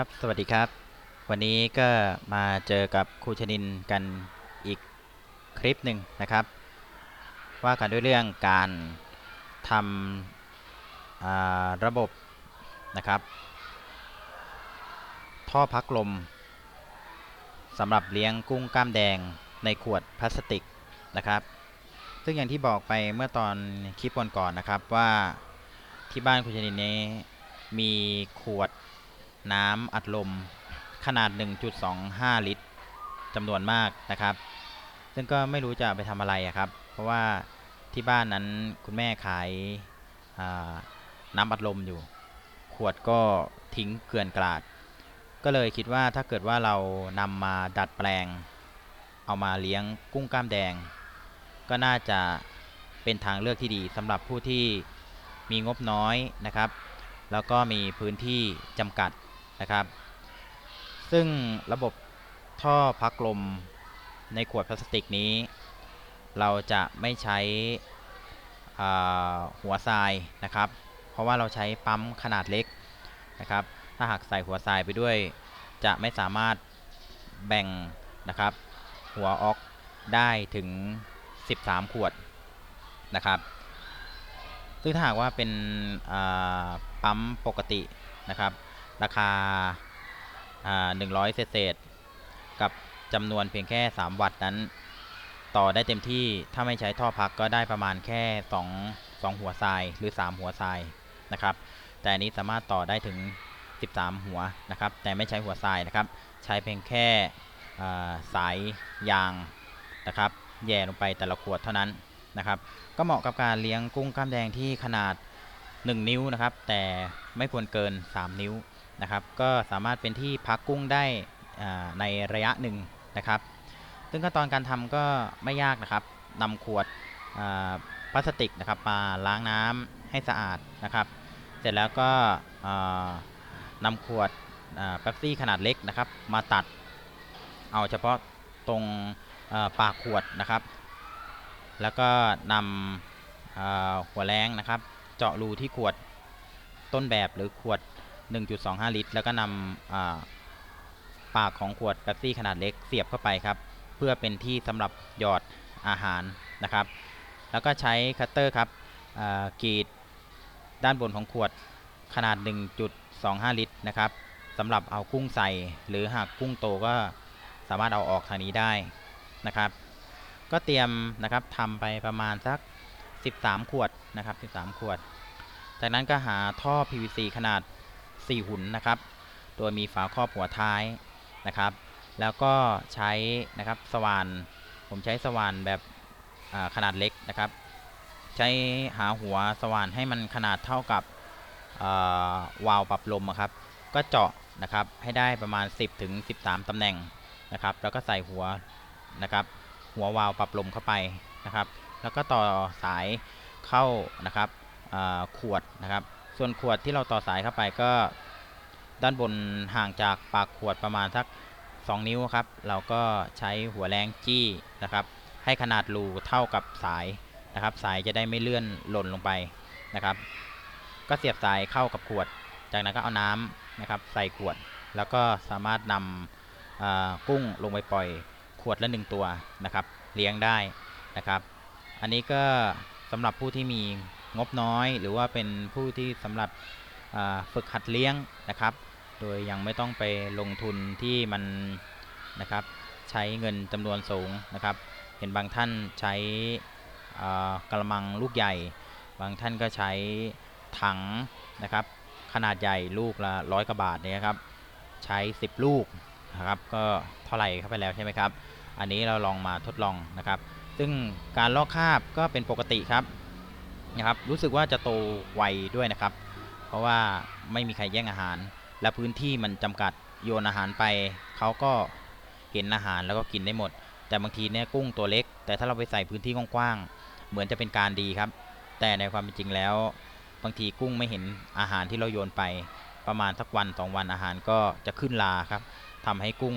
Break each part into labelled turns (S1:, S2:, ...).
S1: ครับ สวัสดีครับ วันนี้ก็มาเจอกับครูชนินกันอีกคลิปหนึ่งนะครับ ว่ากันด้วยเรื่องการทำระบบนะครับ ท่อพักลมสำหรับเลี้ยงกุ้งกล้ามแดงในขวดพลาสติกนะครับ ซึ่งอย่างที่บอกไปเมื่อตอนคลิปก่อนๆนะครับว่าที่บ้านคุณชนินนี้มีขวด น้ำอัดลมขนาด 1.25 ลิตรจำนวนมากนะครับ ซึ่งก็ไม่รู้จะไปทำอะไระครับ เพราะว่าที่บ้านนั้นคุณแม่ขายาน้ำอัดลมอยู่ ขวดก็ทิ้งเกลื่อนกลาด ก็เลยคิดว่าถ้าเกิดว่าเรานำมาดัดแปลง เอามาเลี้ยงกุ้งกล้ามแดง ก็น่าจะเป็นทางเลือกที่ดีสำหรับผู้ที่มีงบน้อยนะครับ แล้วก็มีพื้นที่จำกัด นะครับ ซึ่งระบบท่อพักลมในขวดพลาสติกนี้ เราจะไม่ใช้หัวทรายนะครับ เพราะว่าเราใช้ปั๊มขนาดเล็กนะครับ ถ้าหากใส่หัวทรายไปด้วย จะไม่สามารถแบ่งนะครับ หัวออกได้ถึง 13 ขวดนะครับ ซึ่งถ้าหากว่าเป็นปั๊มปกตินะครับ ราคาอ่า100เศษเศษกับจำนวนเพียงแค่ 3 วัตต์นั้น ต่อได้เต็มที่ถ้าไม่ใช้ท่อพักก็ได้ประมาณแค่ 2 2 หัวทรายหรือ 3 หัวทรายนะครับ แต่อันนี้สามารถต่อได้ถึง 13 หัวนะครับ แต่ไม่ใช้หัวทรายนะครับ ใช้เพียงแค่สายยางนะครับ แย่ลงไปแต่ละขวดเท่านั้นนะครับ ก็เหมาะกับการเลี้ยงกุ้งกล้ามแดงที่ขนาด 1 นิ้วนะครับ แต่ไม่ควรเกิน 3 นิ้ว นะครับ ก็สามารถเป็นที่พักกุ้งได้ในระยะหนึ่งนะครับ ซึ่งขั้นตอนการทำก็ไม่ยากนะครับนำขวดพลาสติกนะครับมาล้างน้ำให้สะอาดนะครับ เสร็จแล้วก็อ่านำขวดเป๊ปซี่ขนาดเล็กนะครับ มาตัดเอาเฉพาะตรงปากขวดนะครับ แล้วก็นำหัวแรงนะครับ เจาะรูที่ขวดต้นแบบหรือขวด 1.25 ลิตร แล้วก็นำปากของขวดเป๊ปซี่ขนาดเล็กเสียบเข้าไปครับ เพื่อเป็นที่สำหรับหยอดอาหารนะครับ แล้วก็ใช้คัตเตอร์ครับกรีดด้านบนของขวดขนาด 1.25 ลิตรนะครับสำหรับเอากุ้งใส่ หรือหากกุ้งโตก็สามารถเอาออกทางนี้ได้นะครับ ก็เตรียมนะครับทำไปประมาณสัก 13 ขวดนะครับ 13 ขวด จากนั้นก็หาท่อ PVC ขนาด 4 หุ่นนะครับ โดยมีฝาครอบหัวท้ายนะครับ แล้วก็ใช้นะครับสว่าน ผมใช้สว่านแบบขนาดเล็กนะครับ ใช้หาหัวสว่านให้มันขนาดเท่ากับาวาล์วปรับลมครับ ก็เจาะนะครับให้ได้ประมาณ 10ถึง13 ตำแหน่งนะครับ แล้วก็ใส่หัวนะครับหัววาล์วปรับลมเข้าไปนะครับ แล้วก็ต่อสายเข้านะครับขวดนะครับ ส่วนขวดที่เราต่อสายเข้าไปก็ด้านบนห่างจากปากขวดประมาณสัก 2 นิ้วครับ เราก็ใช้หัวแรงจี้นะครับ ให้ขนาดรูเท่ากับสายนะครับ สายจะได้ไม่เลื่อนหล่นลงไปนะครับ ก็เสียบสายเข้ากับขวด จากนั้นก็เอาน้ำนะครับ ใส่ขวด แล้วก็สามารถนำอ่ากุ้งลงไปปล่อยขวดละหนึ่งตัวนะครับ เลี้ยงได้นะครับ อันนี้ก็สำหรับผู้ที่มี งบน้อย หรือว่าเป็นผู้ที่สำหรับฝึกหัดเลี้ยงนะครับ โดยยังไม่ต้องไปลงทุนที่มันนะครับใช้เงินจำนวนสูงนะครับ เห็นบางท่านใช้กระมังลูกใหญ่ บางท่านก็ใช้ถังนะครับ ขนาดใหญ่ลูกละร้อยกว่าบาทเนี่ยครับ ใช้ 10 ลูกนะครับ ก็เท่าไหร่เข้าไปแล้วใช่ไหมครับ อันนี้เราลองมาทดลองนะครับ ซึ่งการลอกคราบก็เป็นปกติครับ นะครับ รู้สึกว่าจะโตไวด้วยนะครับ เพราะว่าไม่มีใครแย่งอาหาร และพื้นที่มันจำกัดโยนอาหารไป เขาก็เห็นอาหารแล้วก็กินได้หมด แต่บางทีเนี่ยกุ้งตัวเล็ก แต่ถ้าเราไปใส่พื้นที่กว้างๆเหมือนจะเป็นการดีครับ แต่ในความเป็นจริงแล้ว บางทีกุ้งไม่เห็นอาหารที่เราโยนไป ประมาณสักวันสองวันอาหารก็จะขึ้นลาครับทำให้กุ้ง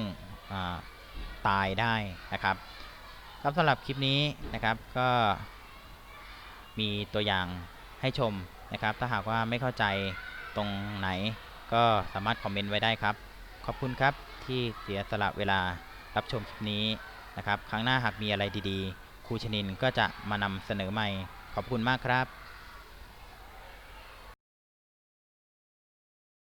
S1: ตายได้นะครับครับสำหรับคลิปนี้นะครับก็ มีตัวอย่างให้ชมนะครับ ถ้าหากว่าไม่เข้าใจตรงไหน ก็สามารถคอมเมนต์ไว้ได้ครับ ขอบคุณครับที่เสียสละเวลารับชมคลิปนี้นะครับ ครั้งหน้าหากมีอะไรดีๆครูชนินก็จะมานำเสนอใหม่ ขอบคุณมากครับ